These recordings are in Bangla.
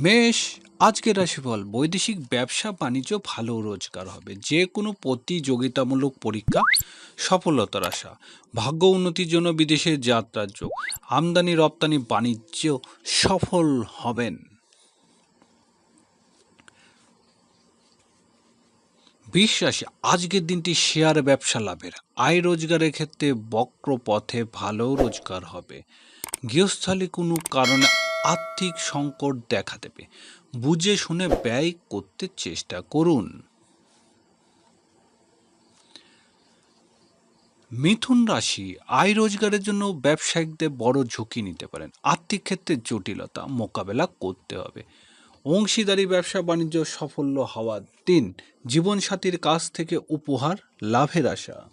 মেষ, আজকের রাশিফল, বৈদেশিক ব্যবসা, বাণিজ্য, ভালো রোজগার হবে। যে কোনো প্রতিযোগিতামূলক পরীক্ষা, সফলতার আশা। ভাগ্য উন্নতির জন্য বিদেশে যাত্রার যোগ। আমদানি, রপ্তানি, বাণিজ্য সফল হবেন। বিশ্বাসী আজকের দিনটি শেয়ার ব্যবসা লাভের। আয় রোজগারের ক্ষেত্রে বক্র পথে ভালো রোজগার হবে। গৃহস্থলী কোনো কারণে আর্থিক সংকট দেখা দেবে। বুঝে শুনে ব্যয় করতে চেষ্টা করুন। মিথুন রাশি, আয় রোজগারের জন্য ব্যবসায়িকদের বড় ঝুঁকি নিতে পারেন। আর্থিক ক্ষেত্রে জটিলতা মোকাবেলা করতে হবে। অংশীদারি, ব্যবসা, বাণিজ্য সাফল্য হওয়ার দিন জীবনসাথীর কাছ থেকে উপহার, লাভের আশা।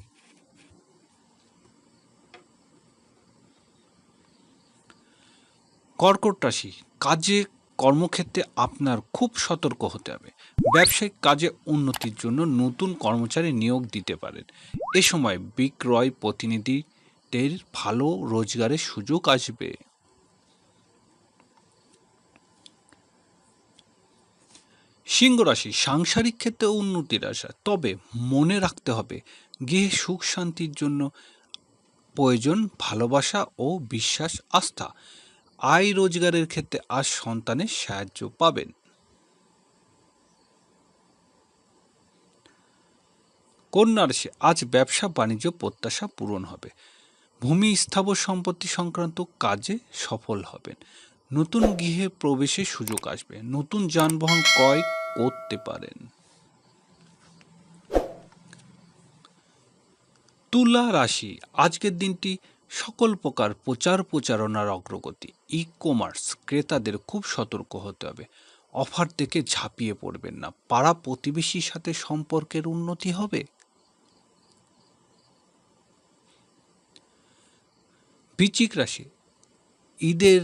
কর্কট রাশি, কাজে কর্মক্ষেত্রে আপনার খুব সতর্ক হতে হবে। ব্যবসায়িক কাজে উন্নতির জন্য নতুন কর্মচারী নিয়োগ দিতে পারেন। এ সময় বিক্রয় প্রতিনিধিদের ভালো রোজগারের সুযোগ আসবে। সিংহ রাশি, সাংসারিক ক্ষেত্রে উন্নতির আশা। তবে মনে রাখতে হবে, গৃহে সুখ শান্তির জন্য প্রয়োজন ভালোবাসা ও বিশ্বাস, আস্থা। আয় রোজগারের ক্ষেত্রে আজ সন্তানের সাহায্য পাবেন। কন্যা রাশি, আজ ব্যবসা, বাণিজ্য, প্রত্যাশা পূরণ হবে। ভূমি স্থাবর সম্পত্তি সংক্রান্ত কাজে সফল হবেন। নতুন গৃহে প্রবেশের সুযোগ আসবে। নতুন যানবাহন ক্রয় করতে পারেন। তুলা রাশি, আজকের দিনটি সকল প্রকার প্রচার প্রচারণার অগ্রগতি। ই কমার্স ক্রেতাদের খুব সতর্ক হতে হবে। অফার থেকে ঝাঁপিয়ে পড়বেন না। পাড়া প্রতিবেশীর সাথে সম্পর্কের উন্নতি হবে। বৃচিক রাশি। ঈদের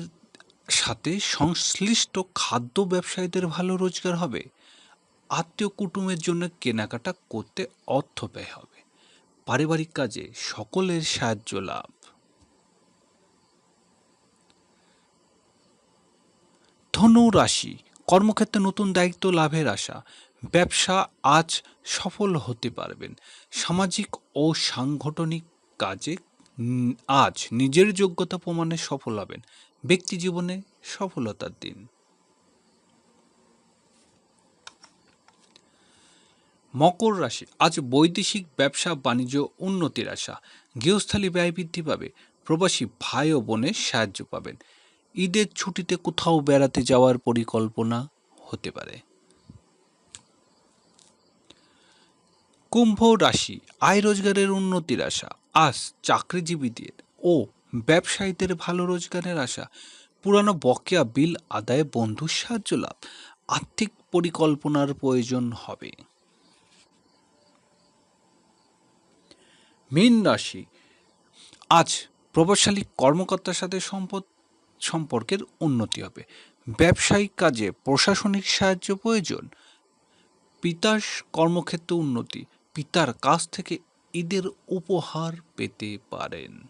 সাথে সংশ্লিষ্ট খাদ্য ব্যবসায়ীদের ভালো রোজগার হবে। আত্মীয় কুটুমের জন্য কেনাকাটা করতে অর্থ ব্যয় হবে। পারিবারিক কাজে সকলের সাহায্য লাভ। ধনু রাশি, কর্মক্ষেত্রে নতুন দায়িত্ব, লাভের আশা। ব্যবসা আজ সফল হতে পারবেন। সামাজিক ও সাংগঠনিক কাজে আজ নিজের যোগ্যতা প্রমাণে সফল হবেন। ব্যক্তি জীবনে সফলতার দিন। মকর রাশি, আজ বৈদেশিক ব্যবসা, বাণিজ্য, উন্নতির আশা। গৃহস্থালী ব্যয় বৃদ্ধি পাবে। প্রবাসী ভাই ও বোনের সাহায্য পাবেন। ঈদের ছুটিতে কোথাও বেড়াতে যাওয়ার পরিকল্পনা হতে পারে। কুম্ভ রাশি, আয় রোজগারের উন্নতির আশা, আজ চাকরিজীবীদের ও ব্যবসায়ীদের ভালো রোজগারের আশা, পুরানো বকেয়া বিল আদায়ে বন্ধুর সাহায্য লাভ, আর্থিক পরিকল্পনার প্রয়োজন হবে। মীন রাশি, আজ প্রভাবশালী কর্মকর্তার সাথে সম্পদ সম্পর্কের উন্নতি হবে। ব্যবসায়িক কাজে প্রশাসনিক সাহায্য প্রয়োজন। পিতার কর্মক্ষেত্রে উন্নতি। পিতার কাছ থেকে ঈদের উপহার পেতে পারেন।